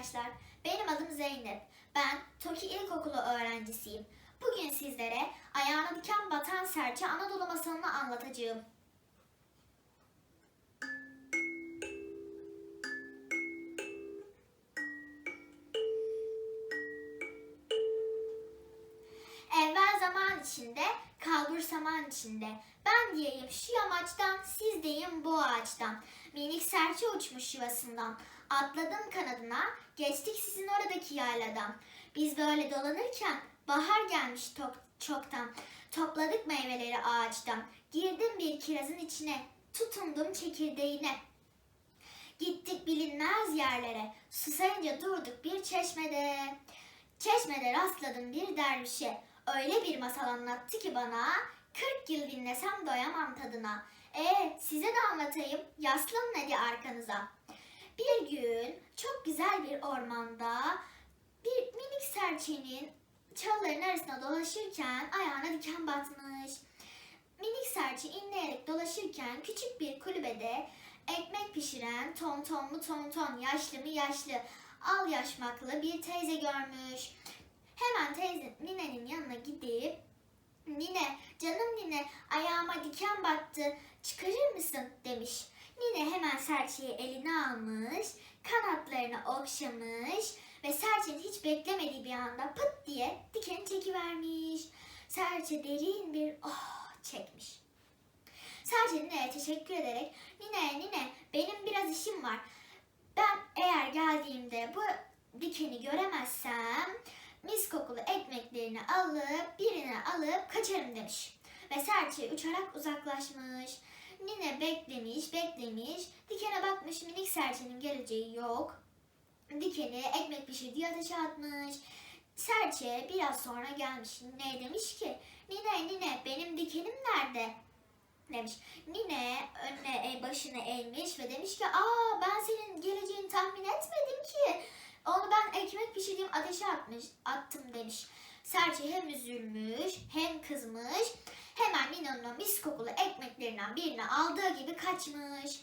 arkadaşlar. Benim adım Zeynep. Ben Toki İlkokulu öğrencisiyim. Bugün sizlere ayağına diken batan serçe Anadolu masalını anlatacağım. İçinde, kalbur saman içinde. Ben diyeyim şu yamaçtan, siz deyin bu ağaçtan. Minik serçe uçmuş yuvasından. Atladım kanadına, geçtik sizin oradaki yayladan. Biz böyle dolanırken bahar gelmiş tok- çoktan. Topladık meyveleri ağaçtan. Girdim bir kirazın içine, tutundum çekirdeğine. Gittik bilinmez yerlere, susayınca durduk bir çeşmede. Çeşmede rastladım bir dervişe. Öyle bir masal anlattı ki bana. 40 yıl dinlesem doyamam tadına. E size de anlatayım. Yaslanın hadi arkanıza. Bir gün çok güzel bir ormanda bir minik serçenin çalıların arasında dolaşırken ayağına diken batmış. Minik serçe inleyerek dolaşırken küçük bir kulübede ekmek pişiren ton ton mu ton ton yaşlı mı yaşlı al yaşmaklı bir teyze görmüş. Hemen teyze ninenin yanına gidip Nine canım nine ayağıma diken battı çıkarır mısın demiş. Nine hemen serçeyi eline almış kanatlarını okşamış ve serçenin hiç beklemediği bir anda pıt diye dikeni çekivermiş. Serçe derin bir oh çekmiş. Serçe Nine'ye teşekkür ederek Nine Nine benim biraz işim var. Ben eğer geldiğimde bu dikeni göremezsem mis kokulu ekmeklerini alıp birine alıp kaçarım demiş. Ve serçe uçarak uzaklaşmış. Nine beklemiş beklemiş dikene bakmış minik serçenin geleceği yok. Dikeni ekmek pişirdiği ateşe atmış. Serçe biraz sonra gelmiş. Nine demiş ki Nine Nine benim dikenim nerede? demiş. Nine önüne e, başını eğmiş ve demiş ki aa ben senin geleceğini tahmin etmedim ki. Onu ben ekmek pişirdiğim ateşe atmış, attım demiş. Serçe hem üzülmüş hem kızmış. Hemen Nine'nin o mis kokulu ekmeklerinden birini aldığı gibi kaçmış.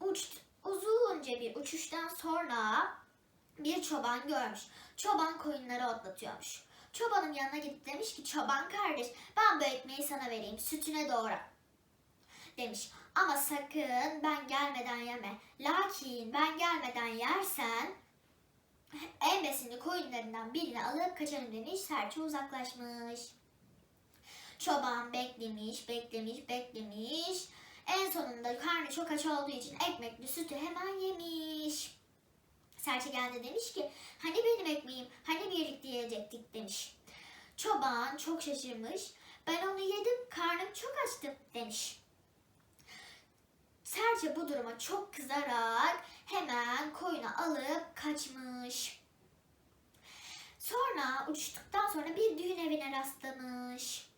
Uç, uzunca bir uçuştan sonra bir çoban görmüş. Çoban koyunları otlatıyormuş. Çobanın yanına gidip demiş ki çoban kardeş ben bu ekmeği sana vereyim sütüne doğra demiş. Ama sakın ben gelmeden yeme. Lakin ben gelmeden yersen en besinli koyunlarından birini alıp kaçarım demiş. Serçe uzaklaşmış. Çoban beklemiş, beklemiş, beklemiş. En sonunda karnı çok aç olduğu için ekmekli sütü hemen yemiş. Serçe geldi demiş ki hani benim ekmeğim, hani birlikte yiyecektik demiş. Çoban çok şaşırmış. Ben onu yedim, karnım çok açtı demiş. Serçe bu duruma çok kızarak hemen koyunu alıp kaçmış. Sonra uçtuktan sonra bir düğün evine rastlamış.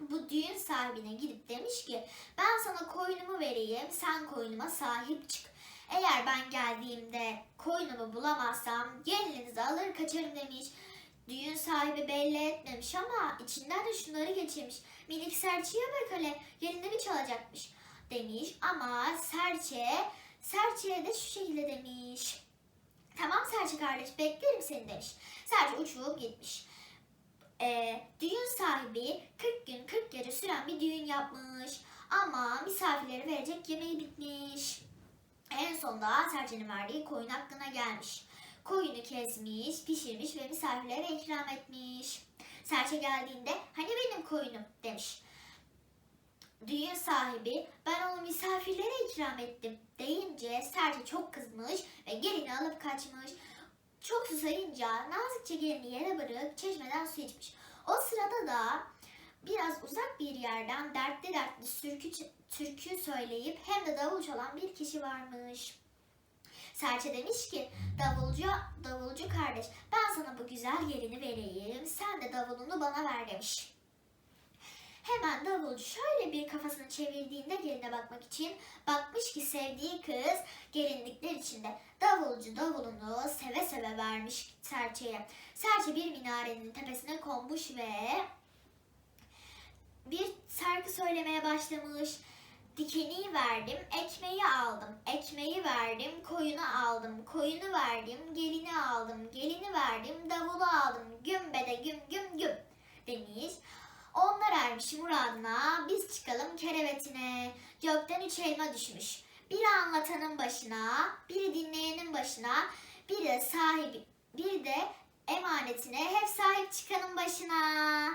Bu düğün sahibine gidip demiş ki ben sana koyunumu vereyim sen koyunuma sahip çık. Eğer ben geldiğimde koyunumu bulamazsam gelininizi alır kaçarım demiş. Düğün sahibi belli etmemiş ama içinden de şunları geçirmiş. Minik serçeye bak hele gelinimi çalacakmış demiş ama serçe serçeye de şu şekilde demiş. Tamam serçe kardeş beklerim seni demiş. Serçe uçup gitmiş. Ee, düğün sahibi 40 gün 40 gece süren bir düğün yapmış. Ama misafirlere verecek yemeği bitmiş. En sonunda serçenin verdiği koyun aklına gelmiş. Koyunu kesmiş, pişirmiş ve misafirlere ikram etmiş. Serçe geldiğinde hani benim koyunum demiş. Düğün sahibi ben onu misafirlere ikram ettim deyince serçe çok kızmış ve gelini alıp kaçmış. Çok susayınca nazikçe gelini yere bırakıp çeşmeden su içmiş. O sırada da biraz uzak bir yerden dertli dertli sürkü, türkü söyleyip hem de davul çalan bir kişi varmış. Serçe demiş ki davulcu, davulcu kardeş ben sana bu güzel gelini vereyim sen de davulunu bana ver demiş. Hemen davulcu şöyle bir kafasını çevirdiğinde geline bakmak için bakmış ki sevdiği kız gelinlikler içinde. Davulcu davulunu seve seve vermiş serçeye. Serçe bir minarenin tepesine konmuş ve bir şarkı söylemeye başlamış. Dikeni verdim, ekmeği aldım. Ekmeği verdim, koyunu aldım. Koyunu verdim, gelini aldım. Gelini verdim, davulu aldım. Gümbede güm güm güm demiş. Onlar ermiş muradına, biz çıkalım kerevetine. Gökten üç elma düşmüş. Biri anlatanın başına, biri dinleyenin başına, biri sahibi, bir de emanetine hep sahip çıkanın başına.